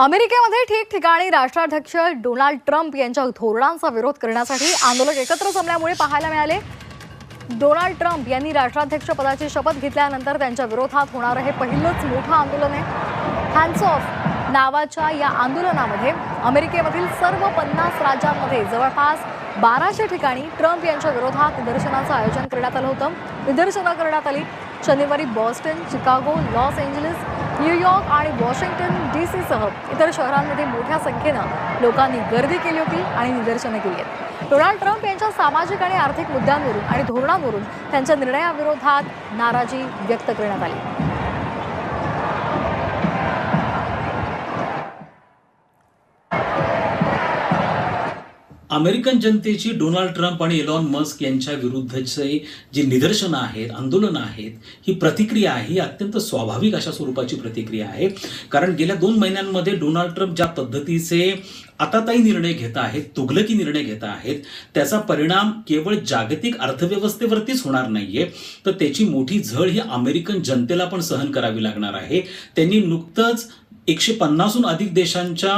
अमेरिकेमध्ये ठिकठिकाणी राष्ट्राध्यक्ष डोनाल्ड ट्रम्प यांच्या धोरणांचा विरोध करण्यासाठी आंदोलक एकत्र जमल्यामुळे पाहायला मिळाले. डोनाल्ड ट्रम्प यांनी राष्ट्राध्यक्ष पदाची शपथ घेतल्यानंतर त्यांच्या विरोधात होणारं हे पहिलंच मोठं आंदोलन आहे. हँड्स ऑफ नावाच्या या आंदोलनामध्ये अमेरिकेमधील सर्व पन्नास राज्यांमध्ये जवळपास बाराशे ठिकाणी ट्रम्प यांच्या विरोधात निदर्शनाचं आयोजन करण्यात आलं होतं. निदर्शनं करण्यात आली. शनिवारी Boston Chicago Los Angeles New York आणि वॉशिंग्टन डी सीसह इतर शहरांमध्ये मोठ्या संख्येनं लोकांनी गर्दी केली होती आणि निदर्शनं केली आहेत. डोनाल्ड ट्रम्प यांच्या सामाजिक आणि आर्थिक मुद्द्यांवरून आणि धोरणांवरून त्यांच्या निर्णयाविरोधात नाराजी व्यक्त करण्यात आली. अमेरिकन जनतेची डोनाल्ड ट्रम्प आणि एलॉन मस्क यांच्या विरुद्धचे जी निदर्शनं आहेत आंदोलनं आहेत ही प्रतिक्रिया आहे ही अत्यंत स्वाभाविक अशा स्वरूपाची प्रतिक्रिया आहे. कारण गेल्या दोन महिन्यांमध्ये डोनाल्ड ट्रम्प ज्या पद्धतीचे आताताई निर्णय घेत आहेत तुगलकी निर्णय घेत आहेत त्याचा परिणाम केवळ जागतिक अर्थव्यवस्थेवरतीच होणार नाहीये. तर त्याची मोठी झळ ही अमेरिकन जनतेला पण सहन करावी लागणार आहे. त्यांनी नुकतंच एकशे पन्नासहून अधिक देशांच्या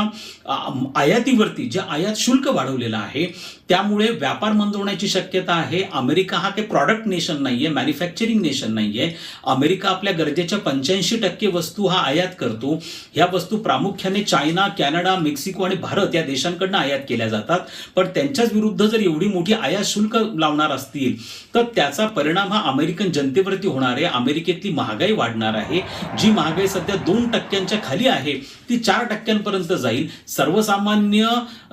आयातीवरती जे आयात शुल्क वाढवलेलं आहे त्यामुळे व्यापार मंदवण्याची शक्यता आहे. अमेरिका हा काही प्रॉडक्ट नेशन नाही आहे मॅन्युफॅक्चरिंग नेशन नाही आहे अमेरिका आपल्या गरजेच्या पंच्याऐंशी टक्के वस्तू हा आयात करतो. ह्या वस्तू प्रामुख्याने चायना कॅनडा मेक्सिको आणि भारत या देशांकडनं आयात केल्या जातात. पण त्यांच्याच विरुद्ध जर एवढी मोठी आयात शुल्क लावणार असतील तर त्याचा परिणाम हा अमेरिकन जनतेवरती होणार आहे. अमेरिकेतली महागाई वाढणार आहे. जी महागाई सध्या दोन टक्क्यांच्या खाली आहे ती चार टक्क्यांपर्यंत जाईल. सर्वसामान्य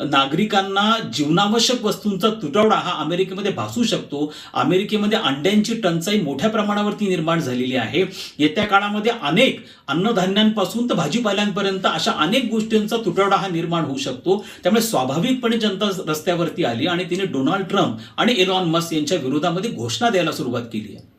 नागरिकांना जीवनावश्यक वस्तूंचा तुटवडा हा अमेरिकेमध्ये भासू शकतो. अमेरिकेमध्ये अंड्यांची टंचाई मोठ्या प्रमाणावरती निर्माण झालेली आहे. येत्या काळामध्ये अनेक अन्नधान्यांपासून तर भाजीपाल्यांपर्यंत अशा अनेक गोष्टींचा तुटवडा हा निर्माण होऊ शकतो. त्यामुळे स्वाभाविकपणे जनता रस्त्यावरती आली आणि तिने डोनाल्ड ट्रम्प आणि एलॉन मस्क यांच्या विरोधामध्ये घोषणा द्यायला सुरुवात केली आहे.